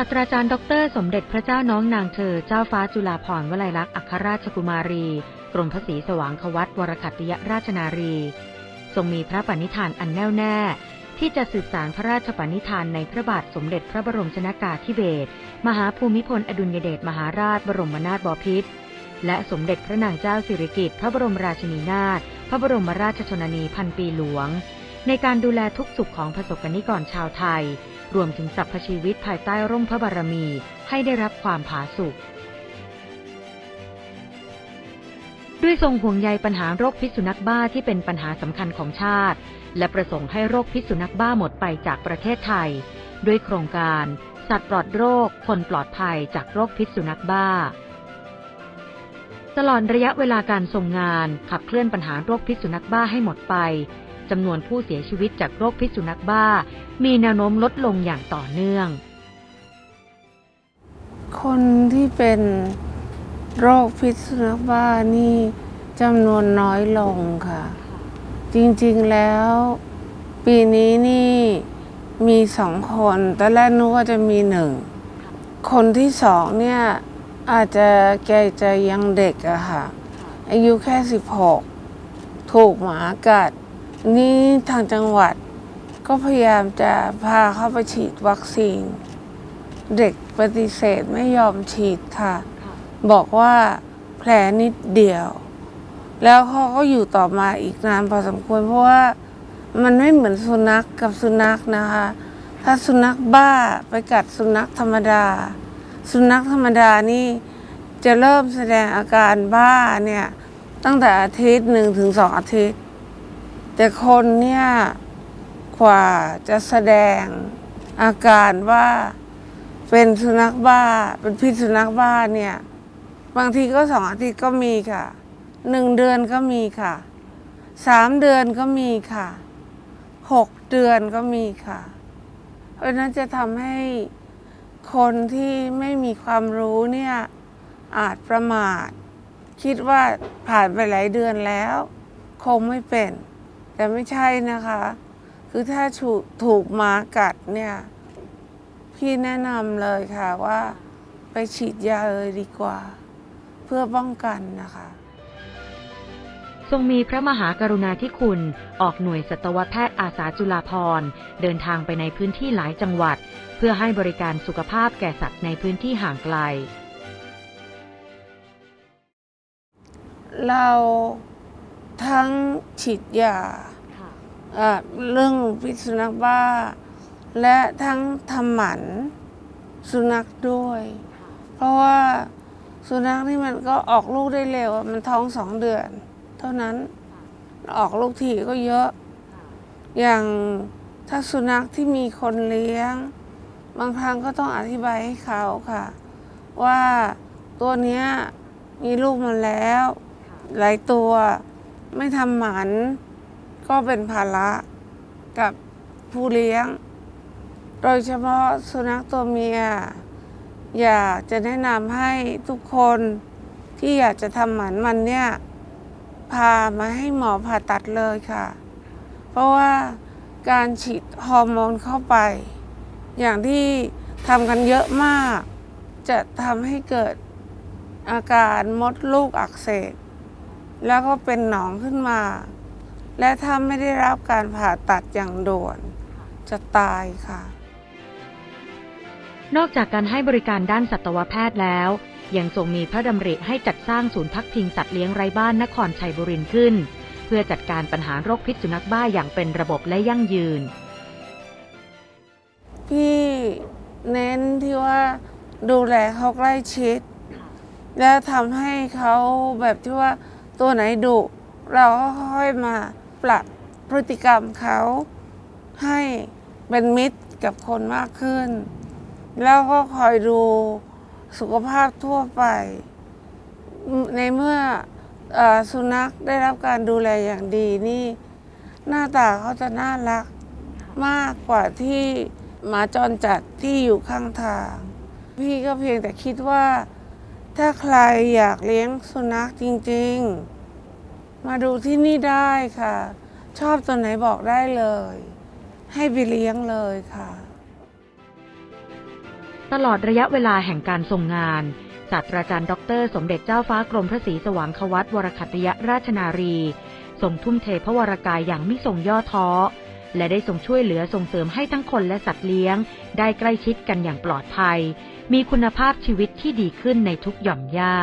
าสตราจารย์ดอกเตอรสมเด็จพระเจ้าน้องนางเธอ เจ้าฟ้าจุฬาภรณ์วลัยลักษณ์อัครราชกุมารี กรมพระศรีสว่างควัตวรคัตติยราชนารี ทรงมีพระปณิธานอันแน่วแน่ ที่จะสืบสารพระราชปณิธานในพระบาทสมเด็จพระบรมชนากาธิเบศรมหาภูมิพลอดุลยเดชมหาราชบรมนาถบพิตรและสมเด็จพระนางเจ้าสิริกิติ์พระบรมราชินีนาถพระบรมราชชนนีพันปีหลวง ในการดูแลทุกสุขของประสบกนิกรชาวไทย รวมถึงสรรพชีวิตภายใต้ร่มพระบารมีให้ได้รับความผาสุกด้วยทรงห่วงใยปัญหาโรคพิษสุนัขบ้าที่เป็นปัญหาสำคัญของชาติ และประสงค์ให้โรคพิษสุนัขบ้าหมดไปจากประเทศไทย ด้วยโครงการ สัตว์ปลอดโรค คนปลอดภัยจากโรคพิษสุนัขบ้า ตลอดระยะเวลาการทรงงานขับเคลื่อนปัญหาโรคพิษสุนัขบ้าให้หมดไป จำนวนผู้เสียชีวิตจากโรคพิษสุนัขบ้า มีแนวโน้มลดลงอย่างต่อเนื่อง คนที่เป็นโรคพิษสุนัขบ้านี่จำนวนน้อยลงค่ะ จริงๆแล้ว ปีนี้นี่มีสองคนตอนแรกนึกว่าจะมีหนึ่ง คนที่สองเนี่ยอาจจะแกจะยังเด็กอะค่ะ อายุแค่สิบหกถูกหมากัด นี่ทางจังหวัดก็พยายามจะพาเข้าไปฉีดวัคซีน เด็กปฏิเสธไม่ยอมฉีดค่ะ บอกว่าแผลนิดเดียว แล้วเขาก็อยู่ต่อมาอีกนานพอสมควรเพราะว่ามันไม่เหมือนสุนัขกกับสุนัขนะคะ ถ้าสุนัขบ้าไปกัดสุนัขธรรมดา สุนัขธรรมดานี่จะเริ่มแสดงอาการบ้าเนี่ยตั้งแต่อาทิตย์หนึ่งถึงสองอาทิตย์ แต่คนเนี่ยกว่าจะแสดงอาการว่าเป็นสุนัขบ้า เป็นพิษสุนัขบ้าเนี่ย บางทีก็สองอาทิตย์ก็มีค่ะหนึ่งเดือนก็มีค่ะสามเดือนก็มีค่ะหกเดือนก็มีค่ะ เพราะนั้นจะทำให้คนที่ไม่มีความรู้เนี่ยอาจประมาท คิดว่าผ่านไปหลายเดือนแล้ว คงไม่เป็น แต่ไม่ใช่นะคะ คือถ้าถูกถูกหมากัดเนี่ย พี่แนะนำเลยค่ะว่า ไปฉีดยาเลยดีกว่า เพื่อป้องกันนะคะ ทรงมีพระมหากรุณาธิคุณ ออกหน่วยสัตวแพทย์อาสาจุฬาภรณ์เดินทางไปในพื้นที่หลายจังหวัด เพื่อให้บริการสุขภาพแก่สัตว์ในพื้นที่ห่างไกล เรา ทั้งฉีดยาอะเรื่องพิษสุนัขบ้า และทั้งทำหมันสุนัขด้วยเพราะว่าสุนัขนี่มันก็ออกลูกได้เร็วอะมันท้องสองเดือน เท่านั้นออกลูกทีก็เยอะอย่างถ้าสุนัขที่มีคนเลี้ยง บางครั้งก็ต้องอธิบายให้เขาค่ะ ว่าตัวเนี้ยมีลูกมาแล้วหลายตัว ไม่ทำหมันก็เป็นภาระกับผู้เลี้ยง โดยเฉพาะสุนัขตัวเมีย อยากจะแนะนำให้ทุกคนที่อยากจะทำหมันมันเนี่ย พามาให้หมอผ่าตัดเลยค่ะ เพราะว่าการฉีดฮอร์โมนเข้าไป อย่างที่ทำกันเยอะมาก จะทำให้เกิดอาการมดลูกอักเสบ แล้วก็เป็นหนองขึ้นมา และถ้าไม่ได้รับการผ่าตัดอย่างด่วน จะตายค่ะ นอกจากการให้บริการด้านสัตวแพทย์แล้ว ยังทรงมีพระดำริให้จัดสร้างศูนย์พักพิงสัตว์เลี้ยงไร้บ้านนครชัยบุรีขึ้น เพื่อจัดการปัญหาโรคพิษสุนัขบ้าอย่างเป็นระบบและยั่งยืน พี่เน้นที่ว่าดูแลเขาใกล้ชิด แล้วทำให้เขาแบบที่ว่า ตัวไหนดุเราค่อยมาปรับพฤติกรรมเขาให้เป็นมิตรกับคนมากขึ้น แล้วก็คอยดูสุขภาพทั่วไป ในเมื่อเออสุนัขได้รับการดูแลอย่างดีนี่ หน้าตาเขาจะน่ารักมากกว่าที่หมาจรจัดที่อยู่ข้างทาง พี่ก็เพียงแต่คิดว่า ถ้าใครอยากเลี้ยงสุนัขจริง ๆ มาดูที่นี่ได้ค่ะ ชอบตัวไหนบอกได้เลย ให้ไปเลี้ยงเลยค่ะ ตลอดระยะเวลาแห่งการทรงงาน ศาสตราจารย์ ดร สมเด็จเจ้าฟ้ากรมพระศรีสว่างควัตวรคัตยราชนารีทรงทุ่มเทพระวรกายอย่างไม่ทรงย่อท้อ และได้ทรงช่วยเหลือส่งเสริมให้ทั้งคนและสัตว์เลี้ยง ได้ใกล้ชิดกันอย่างปลอดภัย มีคุณภาพชีวิตที่ดีขึ้นในทุกหย่อมย่า